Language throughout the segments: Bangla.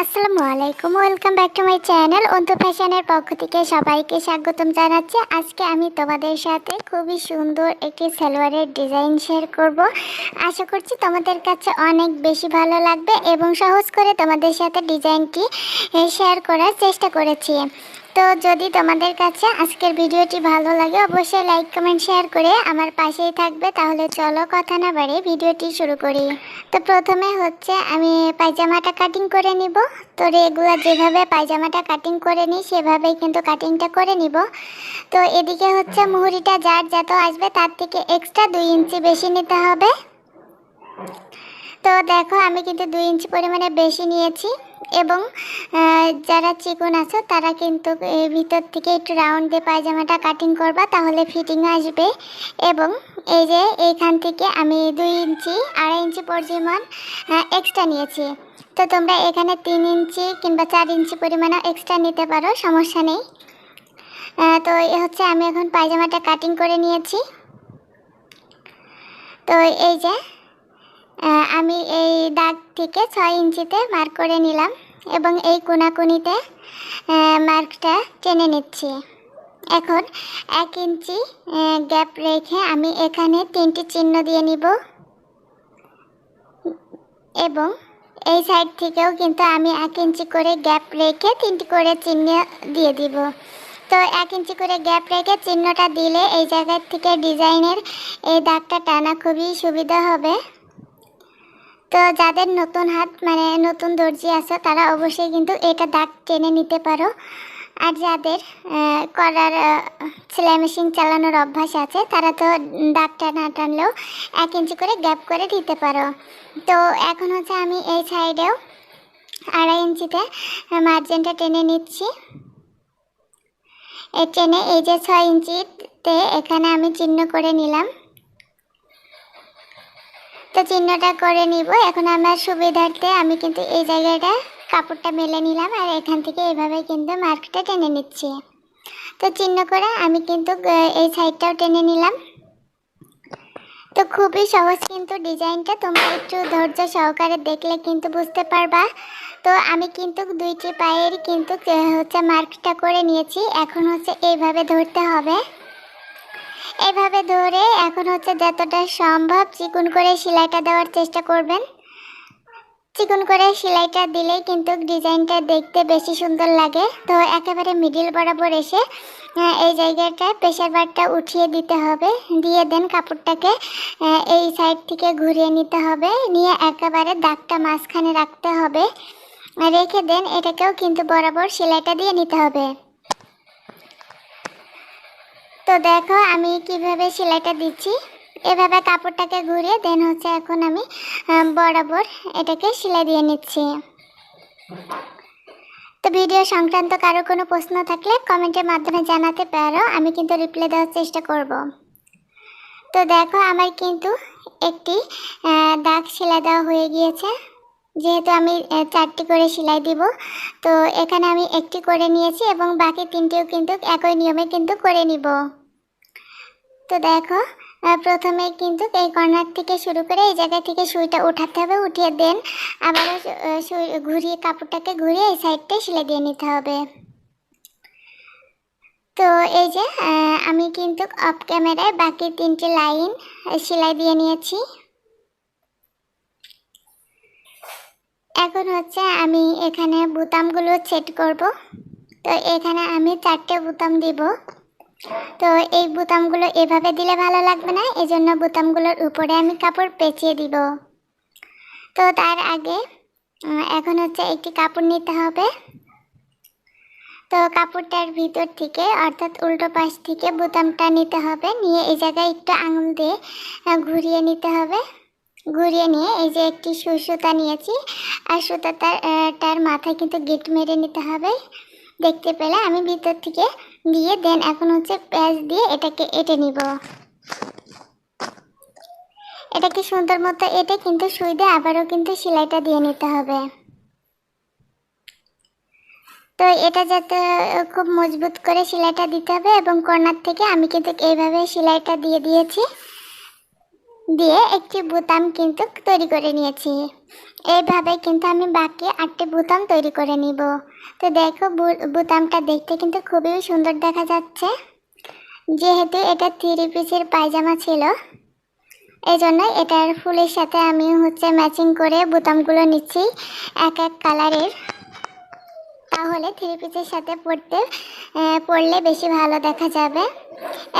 আসসালামু আলাইকুম, welcome back to my channel. Antu ফ্যাশনের পক্ষ থেকে সবাইকে স্বাগতম জানাচ্ছি। আজকে আমি তোমাদের সাথে খুবই সুন্দর একটি সালোয়ারের ডিজাইন শেয়ার করব। আশা করছি তোমাদের কাছে অনেক বেশি ভালো লাগবে এবং সহজ করে তোমাদের সাথে ডিজাইনটি শেয়ার করার চেষ্টা করেছি। তো যদি তোমাদের কাছে আজকের ভিডিওটি ভালো লাগে, অবশ্যই লাইক কমেন্ট শেয়ার করে আমার পাশেই থাকবে। তাহলে চলো কথা না বাড়ি ভিডিওটি শুরু করি। তো প্রথমে হচ্ছে আমি পায়জামাটা কাটিং করে নিব। তো রেগুলার যেভাবে পায়জামাটা কাটিং করে নিই, সেভাবেই কিন্তু কাটিংটা করে নিব। তো এদিকে হচ্ছে মুহুরিটা যার যত আসবে, তার থেকে এক্সট্রা দুই ইঞ্চি বেশি নিতে হবে। তো দেখো আমি কিন্তু দুই ইঞ্চি পরিমাণে বেশি নিয়েছি। এবং যারা চিকন আছো, তারা কিন্তু ভিতর থেকে একটু রাউন্ড দিয়ে পায়জামাটা কাটিং করবা, তাহলে ফিটিং আসবে। এবং এই যে এইখান থেকে আমি দুই ইঞ্চি, আড়াই ইঞ্চি পরিমাণ এক্সট্রা নিয়েছি। তো তোমরা এখানে তিন ইঞ্চি কিংবা চার ইঞ্চি পরিমাণও এক্সট্রা নিতে পারো, সমস্যা নেই। তো এ হচ্ছে আমি এখন পায়জামাটা কাটিং করে নিয়েছি। তো এই যে আমি এই দাগ থেকে ছয় ইঞ্চিতে মার্ক করে নিলাম এবং এই কোনাকুনিতে মার্কটা টেনে নিচ্ছি। এখন এক ইঞ্চি গ্যাপ রেখে আমি এখানে তিনটি চিহ্ন দিয়ে নিব। এবং এই সাইড থেকেও কিন্তু আমি এক ইঞ্চি করে গ্যাপ রেখে তিনটি করে চিহ্ন দিয়ে দিব। তো এক ইঞ্চি করে গ্যাপ রেখে চিহ্নটা দিলে এই জায়গার থেকে ডিজাইনের এই দাগটা টানা খুবই সুবিধা হবে। তো যাদের নতুন হাত মানে নতুন দর্জি আছে, তারা অবশ্যই কিন্তু এটা দাগ টেনে নিতে পারো। আর যাদের করার সেলাই মেশিন চালানোর অভ্যাস আছে, তারা তো দাগটা না টানলেও এক ইঞ্চি করে গ্যাপ করে দিতে পারো। তো এখন হচ্ছে আমি এই সাইডেও আড়াই ইঞ্চিতে মার্জিনটা টেনে নিচ্ছি। এই টেনে এই যে ছয় ইঞ্চিতে এখানে আমি চিহ্ন করে নিলাম। তো চিহ্নটা করে নিব। এখন আমার সুবিধার্থে আমি কিন্তু এই জায়গাটা কাপড়টা মেলে নিলাম আর এখান থেকে এইভাবে কিন্তু মার্কটা টেনে নিচ্ছি। তো চিহ্ন করে আমি কিন্তু এই সাইডটাও টেনে নিলাম। তো খুবই সহজ কিন্তু ডিজাইনটা। তোমরা একটু ধৈর্য সহকারে দেখলে কিন্তু বুঝতে পারবা। তো আমি কিন্তু দুইটি পায়ের কিন্তু হচ্ছে মার্কটা করে নিয়েছি। এখন হচ্ছে এইভাবে ধরতে হবে। এভাবে ধরে এখন হচ্ছে যতটা সম্ভব চিকুন করে সেলাইটা দেওয়ার চেষ্টা করবেন। চিকুন করে সেলাইটা দিলেই কিন্তু ডিজাইনটা দেখতে বেশি সুন্দর লাগে। তো একেবারে মিডিল বরাবর এসে এই জায়গাটায় প্রেশার বারটা উঠিয়ে দিতে হবে। দিয়ে দেন কাপড়টাকে এই সাইড থেকে ঘুরিয়ে নিতে হবে। নিয়ে একেবারে দাগটা মাঝখানে রাখতে হবে। রেখে দেন, এটাকেও কিন্তু বরাবর সেলাইটা দিয়ে নিতে হবে। তো দেখো আমি কীভাবে সেলাইটা দিচ্ছি। এভাবে কাপড়টাকে ঘুরিয়ে দেন হচ্ছে এখন আমি বরাবর এটাকে সেলাই দিয়ে নিচ্ছি। তো ভিডিও সংক্রান্ত কারও কোনো প্রশ্ন থাকলে কমেন্টের মাধ্যমে জানাতে পারো, আমি কিন্তু রিপ্লাই দেওয়ার চেষ্টা করব। তো দেখো আমার কিন্তু একটি দাগ সেলাই দেওয়া হয়ে গিয়েছে। যেহেতু আমি চারটি করে সেলাই দিব, তো এখানে আমি একটি করে নিয়েছি এবং বাকি তিনটিও কিন্তু একই নিয়মে কিন্তু করে নিব। তো দেখো প্রথমে কিন্তু এই কর্নার থেকে শুরু করে এই জায়গা থেকে সুইটা উঠাতে হবে, উঠিয়ে দেন। আবারও ঘুরিয়ে কাপড়টাকে ঘুরিয়ে এই সাইডটা সেলাই দিয়ে নিতে হবে। তো এই যে আমি কিন্তু অফ ক্যামেরায় বাকি তিনটে লাইন সেলাই দিয়ে নিয়েছি। এখন হচ্ছে আমি এখানে বোতামগুলো সেট করব। তো এখানে আমি চারটে বোতাম দিব। তো এই বোতামগুলো এভাবে দিলে ভালো লাগবে না? এই জন্য বোতামগুলোর উপরে আমি কাপড় পেঁচিয়ে দিব। তো তার আগে এখন হচ্ছে একটি কাপড় নিতে হবে। তো কাপড়টার ভিতর থেকে, অর্থাৎ উল্টো পাশ থেকে বোতামটা নিতে হবে। নিয়ে এই জায়গায় একটু আঙুল দিয়ে ঘুরিয়ে নিতে হবে। ঘুরিয়ে নিয়ে এই যে একটি সুই সুতা নিয়েছি। আর সুতাটার মাথায় কিন্তু গিট মেরে নিতে হবে। দেখতে পেলে আমি ভিতর থেকে দিয়ে দেন, এখন হচ্ছে প্যাচ দিয়ে এটাকে এটে নিব। এটাকে সুন্দর মতো এঁটে কিন্তু সুই দিয়ে আবারও কিন্তু সেলাইটা দিয়ে নিতে হবে। তো এটা যাতে খুব মজবুত করে সেলাইটা দিতে হবে এবং কর্নার থেকে আমি কিন্তু এইভাবে সেলাইটা দিয়ে দিয়েছি। দিয়ে একটি বোতাম কিন্তু তৈরি করে নিয়েছি। এইভাবে কিন্তু আমি বাকি আটটি বোতাম তৈরি করে নিব। তো দেখো বোতামটা দেখতে কিন্তু খুবই সুন্দর দেখা যাচ্ছে। যেহেতু এটা থ্রি পিসের পায়জামা ছিল এই জন্য এটার ফুলের সাথে আমি হচ্ছে ম্যাচিং করে বোতামগুলো নিচ্ছি এক এক কালারের তাহলে থ্রি পিসের সাথে পরতে আহ, পরলে বেশি ভালো দেখা যাবে।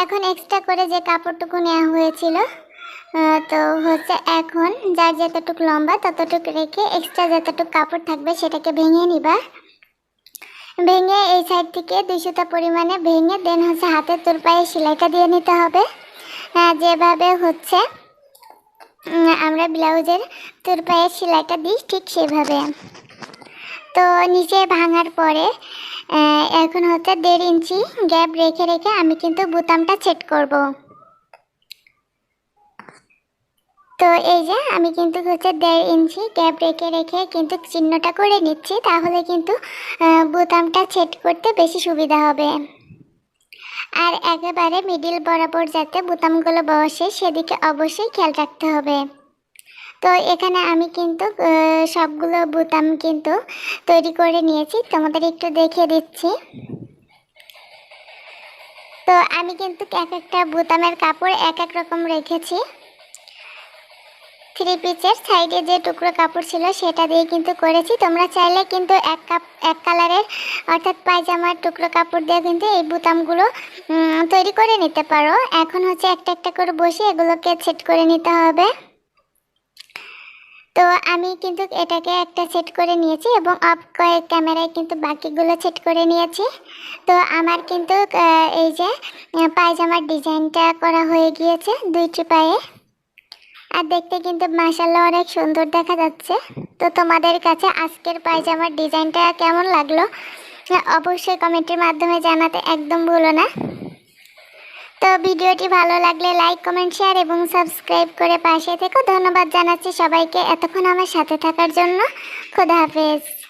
এখন এক্সট্রা করে যে কাপড়টুকু নেওয়া হয়েছিল তো হচ্ছে এখন যার যতটুকু লম্বা, ততটুকু রেখে এক্সট্রা যতটুকু কাপড় থাকবে সেটাকে ভেঙে নিবা। ভেঙে এই সাইড থেকে দুইশোটা পরিমাণে ভেঙে দেন হচ্ছে হাতের তোর পায়ে সেলাইটা দিয়ে নিতে হবে। যেভাবে হচ্ছে আমরা ব্লাউজের তোর পায়ে সেলাইটা দিই ঠিক সেভাবে। তো নিচে ভাঙার পরে এখন হচ্ছে দেড় ইঞ্চি গ্যাপ রেখে রেখে আমি কিন্তু বোতামটা সেট করব। তো এই যে আমি কিন্তু হচ্ছে দেড় ইঞ্চি গ্যাপ রেখে রেখে কিন্তু চিহ্নটা করে নিচ্ছি, তাহলে কিন্তু বোতামটা সেট করতে বেশি সুবিধা হবে। আর একেবারে মিডিল বরাবর যাতে বোতামগুলো বসে, সেদিকে অবশ্যই খেয়াল রাখতে হবে। তো এখানে আমি কিন্তু সবগুলো বোতাম কিন্তু তৈরি করে নিয়েছি, তোমাদের একটু দেখিয়ে দিচ্ছি। তো আমি কিন্তু এক একটা বোতামের কাপড় এক এক রকম রেখেছি। থ্রি পিসের সাইডে যে টুকরো কাপড় ছিল সেটা দিয়ে কিন্তু করেছি। তোমরা চাইলে কিন্তু এক কাপ, এক কালারের অর্থাৎ পায়জামার টুকরো কাপড় দিয়ে কিন্তু এই বোতামগুলো তৈরি করে নিতে পারো। এখন হচ্ছে একটা একটা করে বসে এগুলোকে সেট করে নিতে হবে। তো আমি কিন্তু এটাকে একটা সেট করে নিয়েছি এবং অফ কয়েক ক্যামেরায় কিন্তু বাকিগুলো সেট করে নিয়েছি। তো আমার কিন্তু এই যে, পায়জামার ডিজাইনটা করা হয়ে গিয়েছে দুইটি পায়ে। আর দেখতে কিন্তু মাসাল্লাহ অনেক সুন্দর দেখা যাচ্ছে। তো তোমাদের কাছে আজকের পায়জামার ডিজাইনটা কেমন লাগল? আহ, অবশ্যই কমেন্টের মাধ্যমে জানাতে একদম ভুলো না। তো ভিডিওটি ভালো লাগলে লাইক কমেন্ট শেয়ার এবং সাবস্ক্রাইব করে পাশে থেকে। ধন্যবাদ জানাচ্ছি সবাইকে এতক্ষণ আমার সাথে থাকার জন্য। খোদা হাফেজ।